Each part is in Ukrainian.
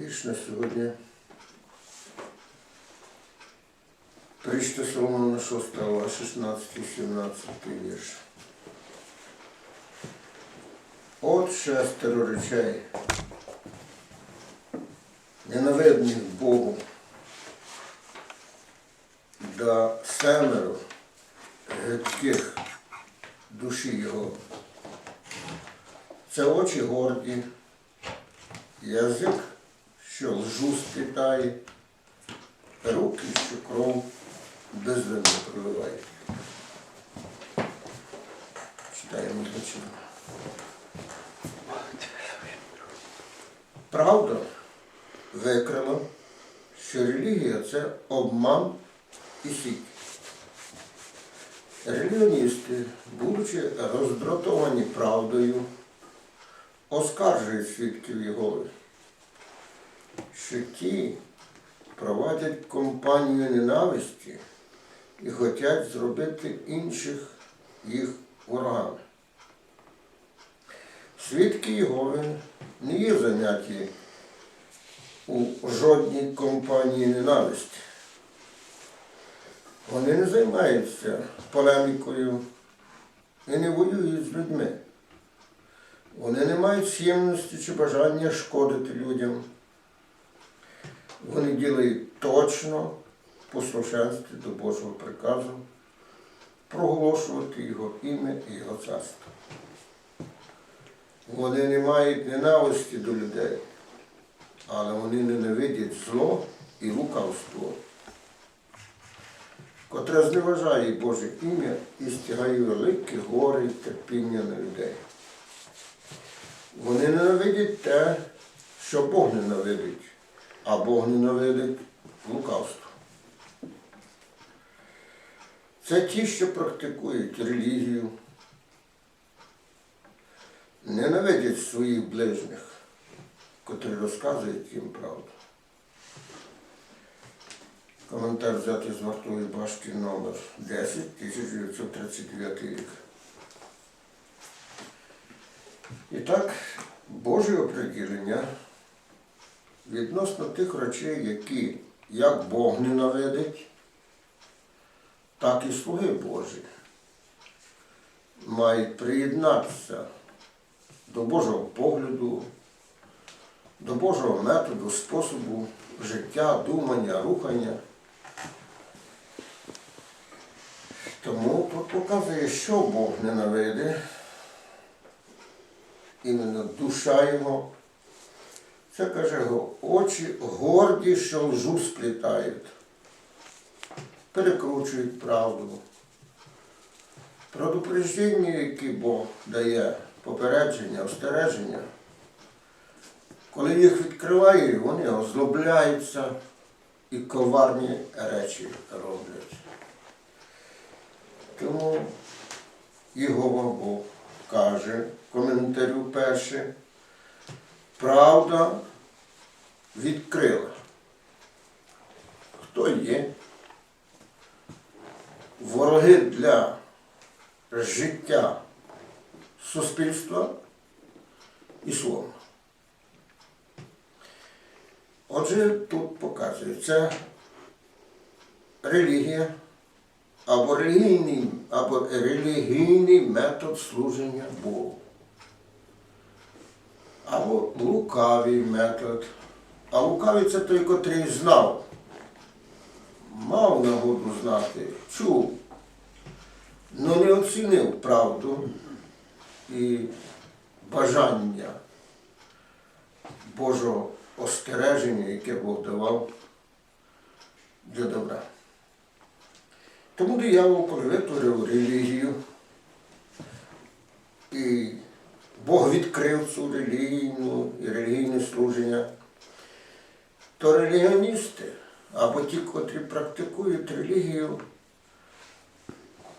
Вірш на сьогодні. Причта Соломона 6 16 17 вірш. От шестеро речей, ненавидних Богу, да семеро гидких душі його. Це очі горді, язик, що лжу сплітає, руки, що кров безвинно проливає. Читаємо для. Правда викрила, що релігія це обман і сіть. Релігіоністи, будучи роздратовані правдою, оскаржують свідків Єгови, що ті проводять компанію ненависті і хочуть зробити інших їх ворогами. Свідки Єгови не є заняті у жодній компанії ненависті. Вони не займаються полемікою і не воюють з людьми. Вони не мають схемності чи бажання шкодити людям. Вони ділають точно в послушенстві до Божого приказу проголошувати Його ім'я і Його царство. Вони не мають ненависті до людей, але вони ненавидять зло і лукавство, котре зневажає Боже ім'я і стягає великі гори і терпіння на людей. Вони ненавидять те, що Бог ненавидить, а Бог ненавидить лукавство. Це ті, що практикують релігію, ненавидять своїх ближніх, котрі розказують їм правду. Коментар взятий з вартової башки номер 10 1939 рік. І так, Боже оприділення відносно тих речей, які як Бог ненавидить, так і слуги Божі мають приєднатися до Божого погляду, до Божого методу, способу життя, думання, рухання. Тому тут показує, що Бог ненавидить іменно душа його. Це каже очі горді, що лжу сплітають, перекручують правду. Предупреждення, які Бог дає, попередження, остереження, коли їх відкриває, вони озлобляються і коварні речі роблять. Тому Єгова Бог каже коментарю перше, правда відкрила. Хто є? Вороги для життя суспільства і слова. Отже, тут показується релігія або релігійний, або релігійний метод служення Богу. Або лукавий метод. А лукавий це той, котрий знав, мав нагоду знати, чув, але не оцінив правду і бажання Божого остереження, яке Бог давав для добра. Тому диявол, коли витворив релігію, і Бог відкрив цю релігійну і релігійне служення, то релігіоністи або ті, котрі практикують релігію,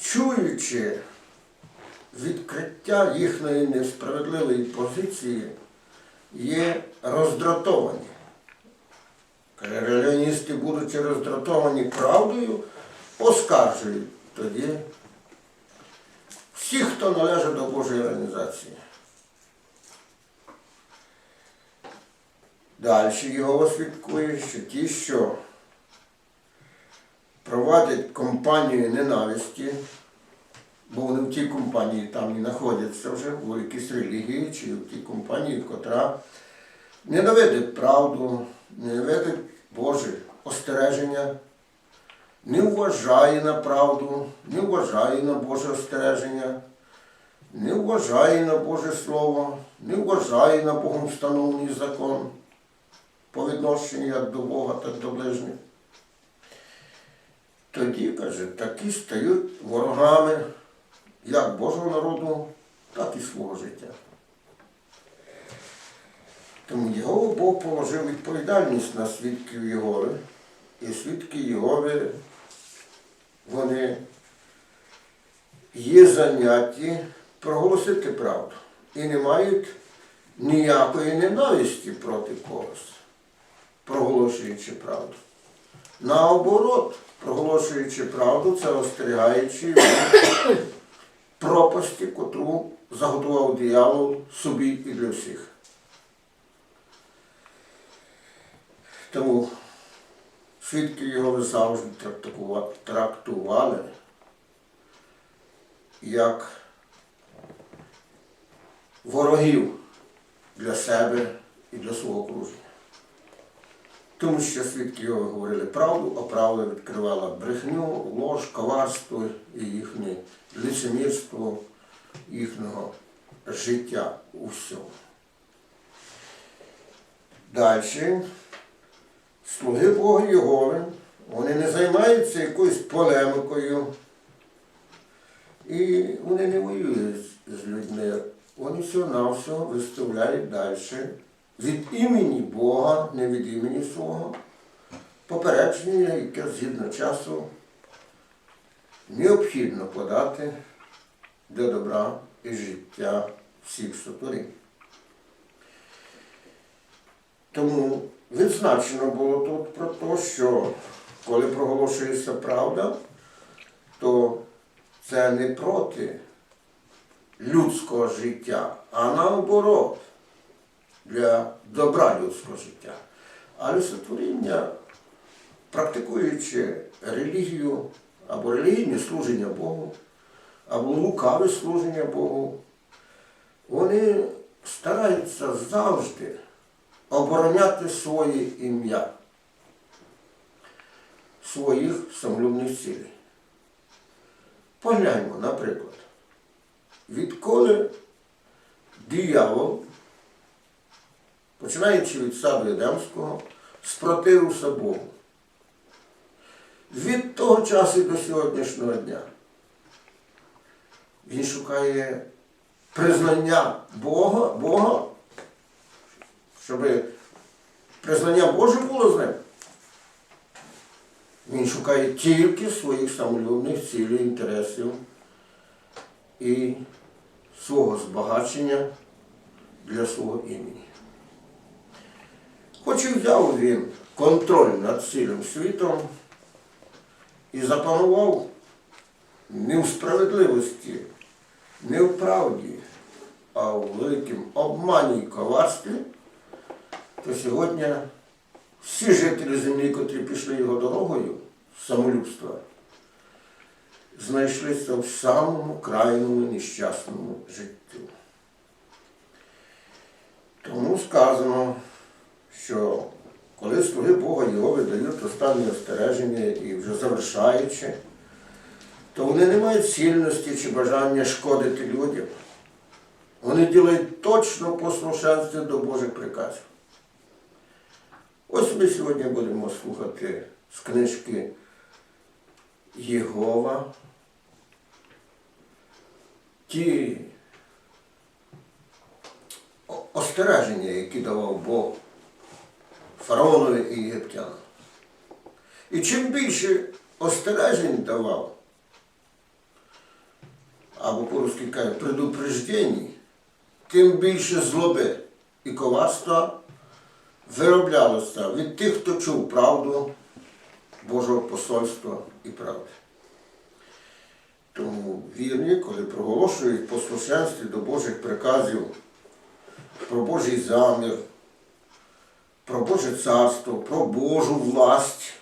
чуючи відкриття їхньої несправедливої позиції, є роздратовані. Релігіоністи, будучи роздратовані правдою, оскаржують тоді всіх, хто належить до Божої організації. Далі його свідкує, що ті, що проводять компанію ненависті, бо вони в тій компанії там і знаходяться вже, в якійсь релігії чи в тій компанії, котра ненавидить правду, ненавидить Боже остереження, не вважає на правду, не вважає на Боже остереження, не вважає на Боже Слово, не вважає на Богом встановлений закон відношенню як до Бога, так до ближніх. Тоді, каже, такі стають ворогами як Божого народу, так і свого життя. Тому його Бог положив відповідальність на свідків Єгови, і свідки Єгови, вони є заняті проголосити правду і не мають ніякої ненависті проти когось, проголошуючи правду. Наоборот, проголошуючи правду, це остерігаючи пропасті, котру заготував диявол собі і для всіх. Тому свідки його завжди трактували як ворогів для себе і для свого окруження. Тому що свідки його говорили правду, а правда відкривала брехню, лож, коварство і їхнє лицемірство їхнього життя у всьому. Далі, слуги Бога Єгови, вони не займаються якоюсь полемикою, і вони не воюють з- людьми. Вони всього-навсього виставляють далі від імені Бога, не від імені свого, попередження, яке згідно часу необхідно подати для добра і життя всіх сотворінь. Тому відзначено було тут про те, що коли проголошується правда, то це не проти людського життя, а наоборот для добра людського життя. Але сотворіння, практикуючи релігію або релігійне служення Богу, або лукаве служення Богу, вони стараються завжди обороняти своє ім'я, своїх самолюбних цілей. Погляньмо, наприклад, відколи диявол починаючи від саду Едемського, спротивився Богу. Від того часу до сьогоднішнього дня він шукає признання Бога, Бога, щоб признання Боже було з ним. Він шукає тільки своїх самолюбних цілей, інтересів і свого збагачення для свого імені. Хоч і взяв він контроль над цілим світом і запанував не в справедливості, не в правді, а в великим обмані й коварстві, то сьогодні всі жителі землі, котрі пішли його дорогою самолюбства, знайшлися в самому крайньому нещасному життю. Тому сказано, що коли слуги Бога його видають останні остереження і вже завершаючи, то вони не мають цільності чи бажання шкодити людям. Вони ділають точно послушенство до Божих приказів. Ось ми сьогодні будемо слухати з книжки Єгова ті остереження, які давав Бог фараонові і єгиптянам. І чим більше остережень давав, або по-русски кажуть, предупреждень, тим більше злоби і коварства вироблялося від тих, хто чув правду Божого посольства і правди. Тому вірні, коли проголошують послушенстві до Божих приказів про Божий замір, про Боже царство, про Божу власть,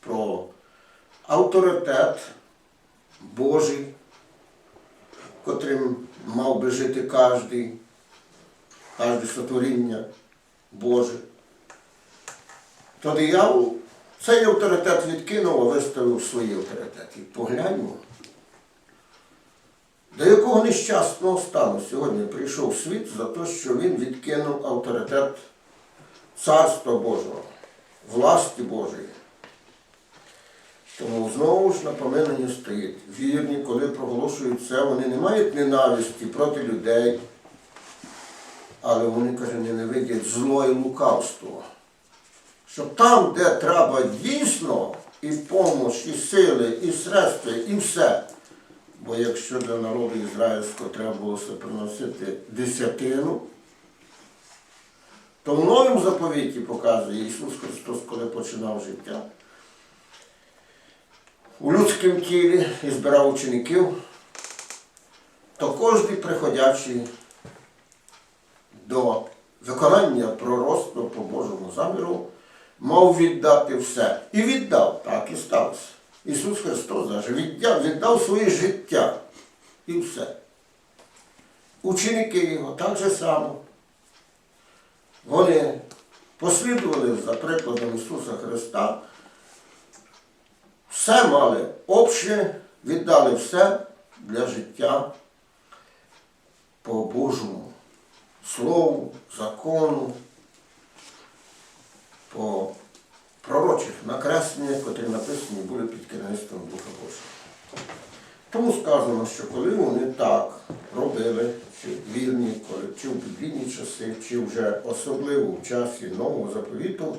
про авторитет Божий, котрим мав би жити кожний, кожне сотворіння Боже. То диявол цей авторитет відкинув, а виставив свої авторитети. Погляньмо, до якого нещасного стану сьогодні прийшов світ за те, що він відкинув авторитет Царства Божого, власті Божої. Тому знову ж напоминання стоїть. Вірні, коли проголошують це, вони не мають ненависті проти людей, але вони, каже, ненавидять зло і лукавство. Що там, де треба дійсно і помощ, і сили, і средства, і все. Бо якщо для народу ізраїльського треба було приносити десятину, то в новому заповіті показує Ісус Христос, коли починав життя. У людському тілі і збирав учеників, то кожен приходячий до виконання пророцтва по Божому заміру мав віддати все. І віддав, так і сталося. Ісус Христос даже віддав, віддав своє життя і все. Ученики його так же само. Вони послідували за прикладом Ісуса Христа, все мали обще, віддали все для життя по Божому Слову, закону, по пророчих накресленнях, котрі написані були під керівництвом Духа Божого. Тому сказано, що коли вони так робили, чи вірні, коли чи в біблійні часи, чи вже особливо в часі нового заповіту,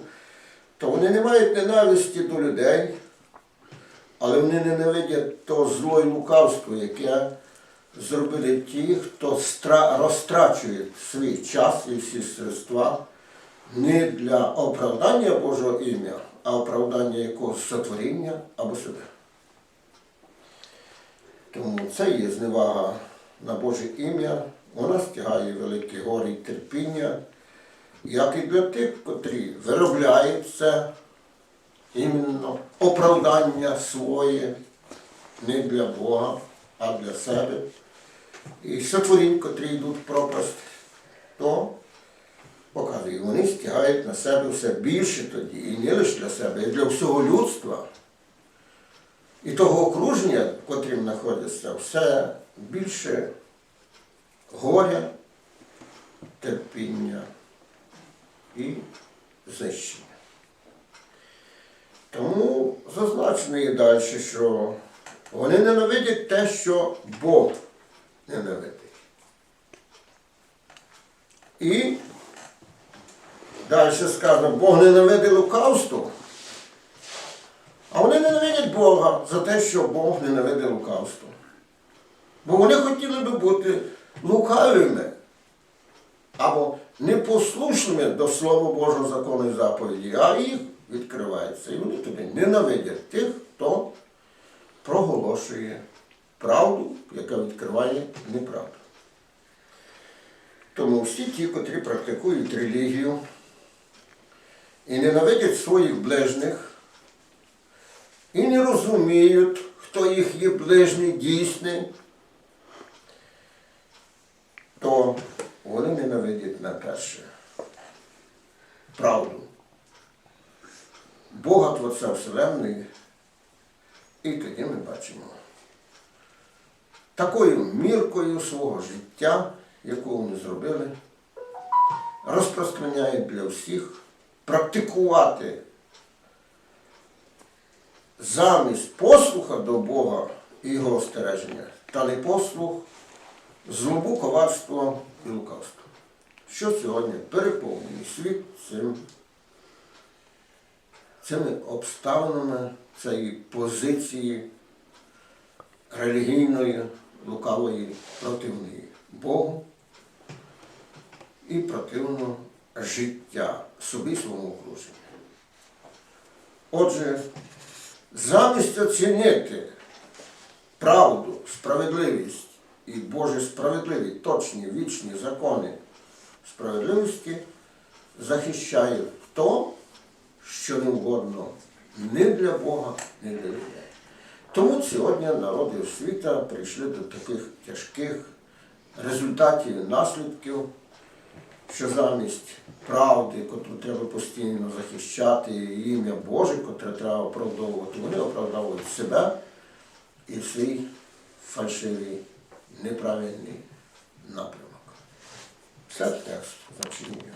то вони не мають ненависті до людей, але вони ненавидять то зло і лукавство, яке зробили ті, хто стра- розтрачує свій час і всі средства не для оправдання Божого ім'я, а оправдання якогось сотворіння або себе. Тому це є зневага на Боже ім'я, вона стягає великі гори й терпіння, як і для тих, котрі виробляють це іменно оправдання своє не для Бога, а для себе. І сотворінь, котрі йдуть пропасть, то показує, вони стягають на себе все більше тоді, і не лише для себе, і для всього людства. І того окруження, в котрім знаходяться, все більше горя, терпіння і знищення. Тому зазначено і далі, що вони ненавидять те, що Бог ненавидить. І далі сказано, Бог ненавидить лукавство. А вони ненавидять Бога за те, що Бог ненавидить лукавство. Бо вони хотіли би бути лукавими або непослушними до Слова Божого закону і заповіді, а їх відкривається. І вони тобі ненавидять тих, хто проголошує правду, яка відкриває неправду. Тому всі ті, котрі практикують релігію і ненавидять своїх ближніх, і не розуміють, хто їх є ближній дійсний, то вони ненавидять на перше правду. Бога Творця Вселенної, і тоді ми бачимо такою міркою свого життя, яку вони зробили, розпространяють для всіх практикувати замість послуха до Бога і його остереження, та не послух, злобу, коварство і лукавство. Що сьогодні переповнений світ цим, цими обставинами цієї позиції релігійної, лукавої, противної Богу і противно життя собі своєму окруженню. Отже, замість оцінити правду, справедливість і Божі справедливі, точні, вічні закони справедливості, захищає то, що не угодно ні для Бога, ні для людей. Тому сьогодні народи світа прийшли до таких тяжких результатів і наслідків, що замість правди, яку треба постійно захищати, і ім'я Боже, котре треба оправдовувати, вони оправдовують себе і свій фальшивий, неправильний напрямок. Це текст зачинює.